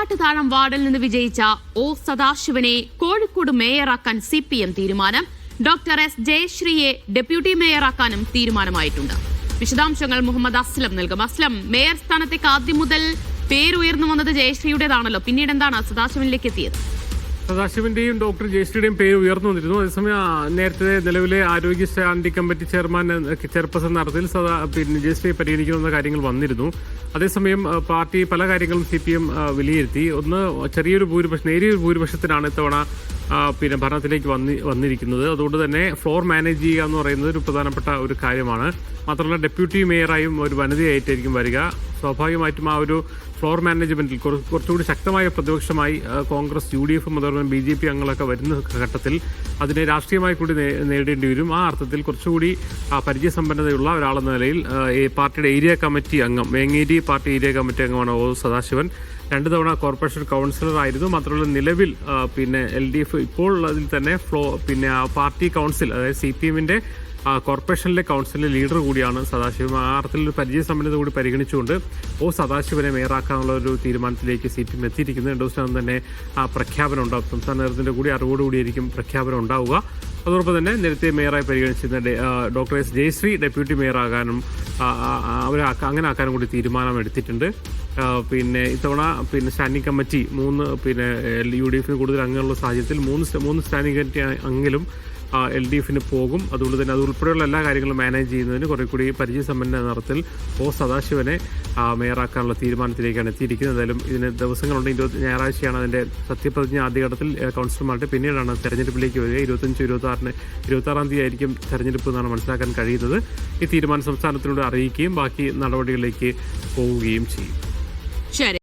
പാമ്പാട്ട് താഴം വാർഡിൽ നിന്ന് വിജയിച്ച ഒ സദാശിവനെ കോഴിക്കോട് മേയറാക്കാൻ സി പി എം തീരുമാനം. ഡോക്ടർ എസ് ജയശ്രീയെ ഡെപ്യൂട്ടി മേയറാക്കാനും തീരുമാനമായിട്ടുണ്ട്. വിശദാംശങ്ങൾ മുഹമ്മദ് അസ്ലം നൽകും. അസ്ലം മേയർ സ്ഥാനത്തേക്ക് ആദ്യം മുതൽ പേരുയർന്നു വന്നത് ജയശ്രീയുടേതാണല്ലോ. പിന്നീട് എന്താണ് സദാശിവനിലേക്ക് എത്തിയത്? സദാശിവന്റെയും ഡോക്ടർ ജയശ്രീയുടെയും പേര് ഉയർന്നു വന്നിരുന്നു. അതേസമയം നേരത്തെ നിലവിലെ ആരോഗ്യ സ്റ്റാൻഡിംഗ് കമ്മിറ്റി ചെയർമാൻ ചെയർപേഴ്സൺ നടത്തിൽ സദാ പിന്നെ ജയശ്രീയെ പരിഗണിക്കുന്ന കാര്യങ്ങൾ വന്നിരുന്നു. അതേസമയം പാർട്ടി പല കാര്യങ്ങളും സി പി എം വിലയിരുത്തി. ഒന്ന് ചെറിയൊരു ഭൂരിപക്ഷം നേരിയൊരു ഭൂരിപക്ഷത്തിനാണ് ഇത്തവണ പിന്നെ ഭരണത്തിലേക്ക് വന്നി വന്നിരിക്കുന്നത്. അതുകൊണ്ട് തന്നെ ഫ്ലോർ മാനേജ് ചെയ്യുക എന്ന് പറയുന്നത് ഒരു പ്രധാനപ്പെട്ട ഒരു കാര്യമാണ്. മാത്രമല്ല ഡെപ്യൂട്ടി മേയറായും ഒരു വനിതയായിട്ടായിരിക്കും വരിക. സ്വാഭാവികമായിട്ടും ആ ഒരു ഫ്ലോർ മാനേജ്മെന്റിൽ കുറച്ചുകൂടി ശക്തമായ പ്രതിപക്ഷമായി കോൺഗ്രസ് യു ഡി എഫും അതുപോലെ ബി ജെ പി അംഗങ്ങളൊക്കെ വരുന്ന ഘട്ടത്തിൽ അതിനെ രാഷ്ട്രീയമായി കൂടി നേടേണ്ടി വരും. ആ അർത്ഥത്തിൽ കുറച്ചുകൂടി പരിചയസമ്പന്നതയുള്ള ഒരാളെന്ന നിലയിൽ പാർട്ടിയുടെ ഏരിയ കമ്മിറ്റി അംഗം വേങ്ങേരി പാർട്ടി ഏരിയ കമ്മിറ്റി അംഗമാണ് ഒ സദാശിവൻ. രണ്ട് തവണ കോർപ്പറേഷൻ കൗൺസിലർ ആയിരുന്നു. മാത്രമല്ല നിലവിൽ പിന്നെ എൽ ഡി എഫ് ഇപ്പോൾ ഉള്ളതിൽ തന്നെ ഫ്ലോ പിന്നെ പാർട്ടി കൗൺസിൽ അതായത് സി പി എമ്മിന്റെ ആ, കോർപ്പറേഷനിലെ കൗൺസിലിലെ ലീഡർ കൂടിയാണ് സദാശിവം. ആ ഒരു പരിചയസമ്പന്നത കൂടി പരിഗണിച്ചുകൊണ്ട് ഒ സദാശിവനെ മേയറാക്കാനുള്ള ഒരു തീരുമാനത്തിലേക്ക് സി പി എം എത്തിയിരിക്കുന്നത് രണ്ടു ദിവസം തന്നെ ആ പ്രഖ്യാപനം ഉണ്ടാകും സംസ്ഥാന നേതൃത്വത്തിന്റെ കൂടി അറിവോടുകൂടിയായിരിക്കും പ്രഖ്യാപനം ഉണ്ടാവുക. അതോടൊപ്പം തന്നെ നേരത്തെ മേയറായി പരിഗണിച്ചിരുന്ന ഡോക്ടർ എസ് ജയശ്രീ ഡെപ്യൂട്ടി മേയറാകാനും അവരെ അങ്ങനെ ആക്കാനും കൂടി തീരുമാനം എടുത്തിട്ടുണ്ട്. പിന്നെ ഇത്തവണ പിന്നെ സ്റ്റാൻഡിംഗ് കമ്മിറ്റി മൂന്ന് പിന്നെ യു ഡി എഫിന് കൂടുതൽ അംഗങ്ങളുള്ള സാഹചര്യത്തിൽ മൂന്ന് മൂന്ന് സ്റ്റാൻഡിംഗ് കമ്മിറ്റി അംഗങ്ങളും എൽ ഡി എഫിന് പോകും. അതുകൊണ്ട് തന്നെ അത് ഉൾപ്പെടെയുള്ള എല്ലാ കാര്യങ്ങളും മാനേജ് ചെയ്യുന്നതിന് കുറെ കൂടി പരിചയസമ്പന്ന നിറത്തിൽ ഒ സദാശിവനെ മേയറാക്കാനുള്ള തീരുമാനത്തിലേക്കാണ് എത്തിയിരിക്കുന്നത്. എന്തായാലും ഇതിന് ദിവസങ്ങളുണ്ട്. ഇരുപത്തി ഞായറാഴ്ചയാണ് അതിന്റെ സത്യപ്രതിജ്ഞ ആദ്യഘട്ടത്തിൽ കൗൺസിലർമാരുടെ പിന്നീടാണ് തെരഞ്ഞെടുപ്പിലേക്ക് വരിക. ഇരുപത്തഞ്ച് ഇരുപത്തി ആറിന് ഇരുപത്തി ആറാം തീയതി ആയിരിക്കും തെരഞ്ഞെടുപ്പ് എന്നാണ് മനസ്സിലാക്കാൻ കഴിയുന്നത്. ഈ തീരുമാനം സംസ്ഥാനത്തിലൂടെ അറിയിക്കുകയും ബാക്കി നടപടികളിലേക്ക് പോവുകയും ചെയ്യും. ശരി.